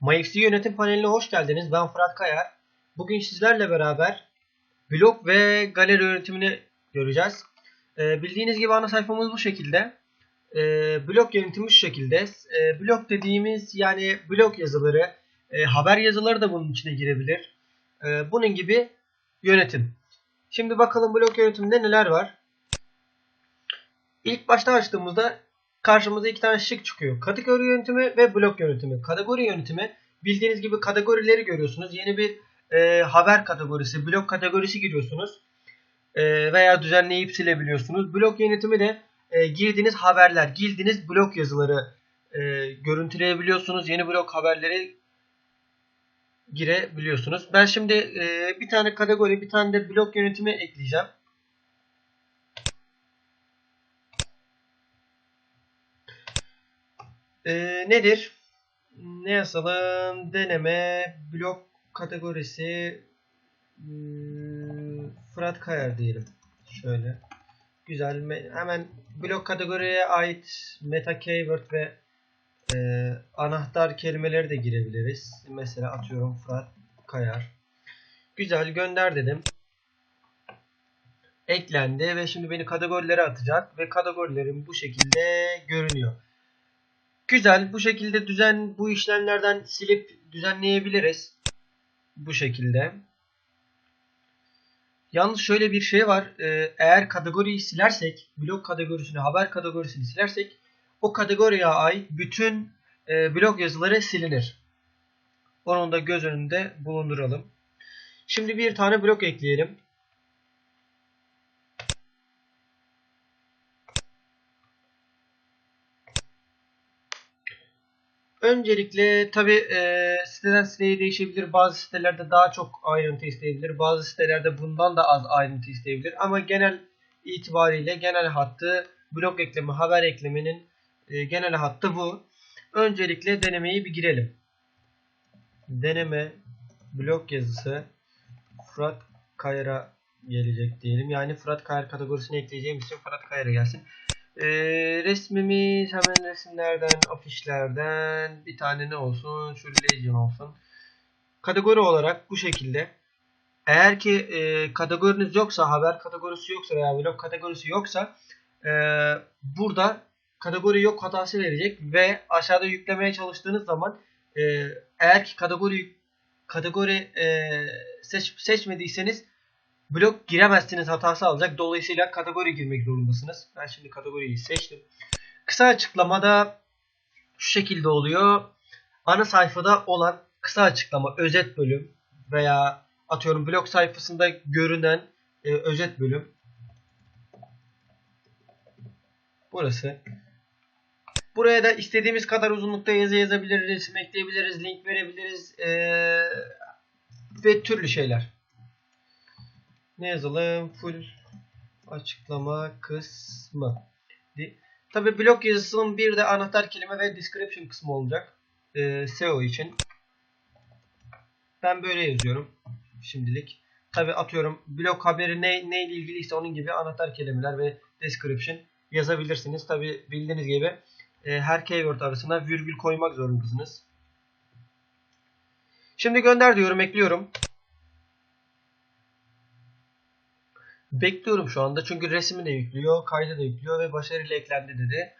MyFC yönetim paneline hoş geldiniz. Ben Fırat Kayar. Bugün sizlerle beraber blog ve galeri yönetimini göreceğiz. Ee, bildiğiniz gibi ana sayfamız bu şekilde. Ee, blog yönetimi şu şekilde. Ee, blog dediğimiz yani blog yazıları, e, haber yazıları da bunun içine girebilir. Ee, bunun gibi yönetim. Şimdi bakalım blog yönetiminde neler var. İlk başta açtığımızda karşımıza iki tane şık çıkıyor. Kategori yönetimi ve blok yönetimi. Kategori yönetimi bildiğiniz gibi kategorileri görüyorsunuz. Yeni bir e, haber kategorisi, blok kategorisi giriyorsunuz. E, veya düzenleyip silebiliyorsunuz. Blok yönetimi de e, girdiğiniz haberler, girdiğiniz blok yazıları e, görüntüleyebiliyorsunuz. Yeni blok haberleri girebiliyorsunuz. Ben şimdi e, bir tane kategori, bir tane de blok yönetimi ekleyeceğim. Ee, nedir? Ne yazalım? Deneme, blok kategorisi hmm, Fırat Kayar diyelim. Şöyle. Güzel. Me- Hemen blok kategoriye ait meta keyword ve e, anahtar kelimeleri de girebiliriz. Mesela atıyorum Fırat Kayar. Güzel gönder dedim. Eklendi ve şimdi beni kategorilere atacak ve kategorilerim bu şekilde görünüyor. Güzel. Bu şekilde düzen bu işlemlerden silip düzenleyebiliriz. Bu şekilde. Yalnız şöyle bir şey var. Ee, eğer kategoriyi silersek, blok kategorisini, haber kategorisini silersek o kategoriye ait bütün e, blok yazıları silinir. Onu da göz önünde bulunduralım. Şimdi bir tane blok ekleyelim. Öncelikle tabi e, siteden siteye değişebilir. Bazı sitelerde daha çok ayrıntı isteyebilir. Bazı sitelerde bundan da az ayrıntı isteyebilir. Ama genel itibariyle genel hattı blok ekleme, haber eklemenin e, genel hattı bu. Öncelikle denemeyi bir girelim. Deneme blok yazısı Fırat Kayar'a gelecek diyelim. Yani Fırat Kayar kategorisini ekleyeceğim için Fırat Kayar'a gelsin. Ee, resmimiz hemen resimlerden, afişlerden bir tane ne olsun? Şu Legion olsun. Kategori olarak bu şekilde. Eğer ki e, kategoriniz yoksa, haber kategorisi yoksa veya vlog kategorisi yoksa e, burada kategori yok hatası verecek ve aşağıda yüklemeye çalıştığınız zaman e, eğer ki kategori kategori e, seç, seçmediyseniz blok giremezsiniz hatası alacak. Dolayısıyla kategori girmek zorundasınız. Ben şimdi kategoriyi seçtim. Kısa açıklamada şu şekilde oluyor. Ana sayfada olan kısa açıklama, özet bölüm veya atıyorum blog sayfasında görünen e, özet bölüm. Burası. Buraya da istediğimiz kadar uzunlukta yazı yazabiliriz, resim ekleyebiliriz, link verebiliriz e, ve türlü şeyler. Ne yazalım? Full açıklama kısmı. Tabi blok yazısının bir de anahtar kelime ve description kısmı olacak. Ee, SEO için. Ben böyle yazıyorum. Şimdilik. Tabi atıyorum blok haberi ne, neyle ilgiliyse onun gibi anahtar kelimeler ve description yazabilirsiniz. Tabi bildiğiniz gibi e, her keyword arasına virgül koymak zorundasınız. Şimdi gönder diyorum, ekliyorum. Bekliyorum şu anda çünkü resmi de yüklüyor, kaydı da yüklüyor ve başarıyla eklendi dedi.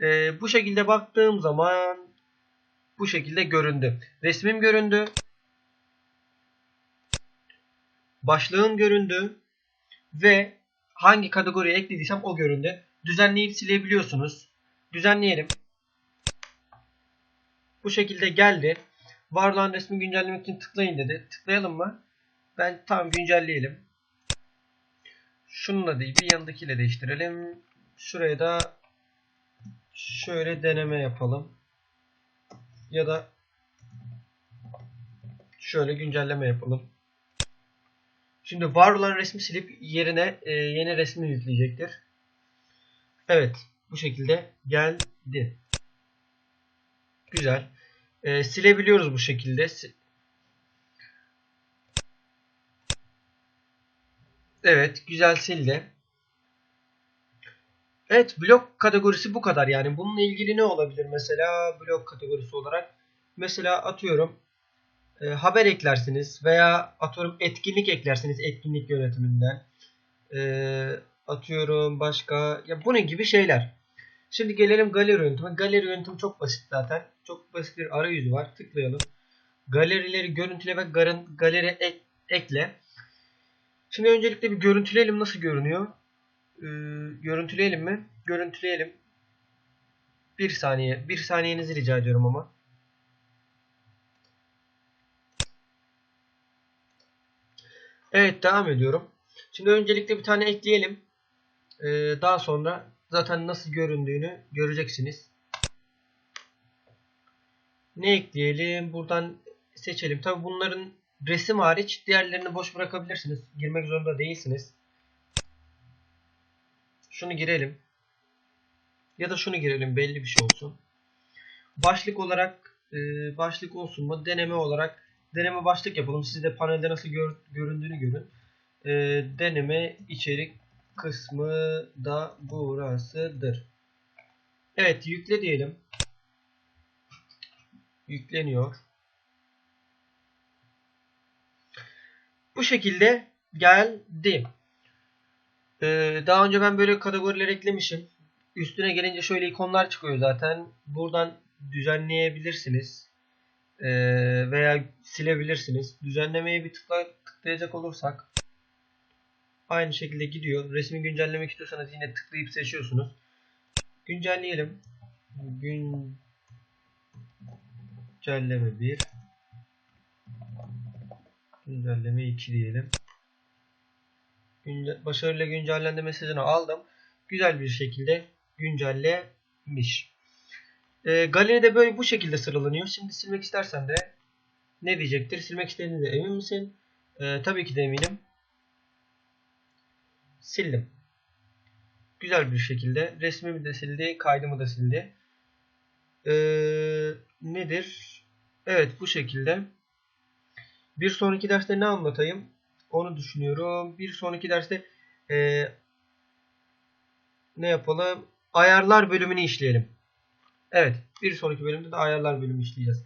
Ee, bu şekilde baktığım zaman bu şekilde göründü. Resmim göründü. Başlığım göründü. Ve hangi kategoriye eklediysem o göründü. Düzenleyip silebiliyorsunuz. Düzenleyelim. Bu şekilde geldi. Var olan resmi güncellemek için tıklayın dedi. Tıklayalım mı? Ben tam güncelleyelim. Şununla değil bir yanındakiyle değiştirelim. Şuraya da şöyle deneme yapalım. Ya da şöyle güncelleme yapalım. Şimdi var olan resmi silip yerine e, yeni resmi yükleyecektir. Evet. Bu şekilde geldi. Güzel. E, silebiliyoruz bu şekilde. Evet, güzel sildi. Evet, blok kategorisi bu kadar. Yani bununla ilgili ne olabilir mesela blok kategorisi olarak? Mesela atıyorum e, haber eklersiniz veya atıyorum etkinlik eklersiniz etkinlik yönetiminden. E, atıyorum başka ya bunun gibi şeyler. Şimdi gelelim galeri yönetimi. Galeri yönetimi çok basit zaten. Çok basit bir arayüzü var. Tıklayalım. Galerileri görüntüle ve galeri ek, ekle. Şimdi öncelikle bir görüntüleyelim nasıl görünüyor. Ee, görüntüleyelim mi? Görüntüleyelim. Bir saniye. Bir saniyenizi rica ediyorum ama. Evet devam ediyorum. Şimdi öncelikle bir tane ekleyelim. Ee, daha sonra zaten nasıl göründüğünü göreceksiniz. Ne ekleyelim? Buradan seçelim. Tabi bunların resim hariç diğerlerini boş bırakabilirsiniz. Girmek zorunda değilsiniz. Şunu girelim. Ya da şunu girelim. Belli bir şey olsun. Başlık olarak e, başlık olsun mu? Deneme olarak deneme başlık yapalım. Siz de panelde nasıl gör, göründüğünü görün. E, deneme içerik kısmı da burasıdır. Evet yükle diyelim. Yükleniyor. Bu şekilde geldi. Ee, daha önce ben böyle kategoriler eklemişim. Üstüne gelince şöyle ikonlar çıkıyor zaten. Buradan düzenleyebilirsiniz. Ee, veya silebilirsiniz. Düzenlemeye bir tıkla, tıklayacak olursak aynı şekilde gidiyor. Resmi güncellemek istiyorsanız yine tıklayıp seçiyorsunuz. Güncelleyelim. Güncelleme 1 Güncelleme 2 diyelim. Günce başarıyla güncellendi mesajını aldım. Güzel bir şekilde güncellemiş. E, galeride böyle bu şekilde sıralanıyor. Şimdi silmek istersen de ne diyecektir? Silmek istediğinde emin misin? E, tabii ki de eminim. Sildim. Güzel bir şekilde. Resmimi de sildi. Kaydımı da sildi. E, nedir? Evet bu şekilde. Bir sonraki derste ne anlatayım? Onu düşünüyorum. Bir sonraki derste e, ne yapalım? Ayarlar bölümünü işleyelim. Evet. Bir sonraki bölümde de ayarlar bölümü işleyeceğiz.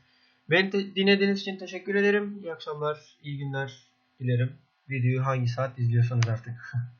Beni dinlediğiniz için teşekkür ederim. İyi akşamlar, iyi günler dilerim. Videoyu hangi saat izliyorsanız artık.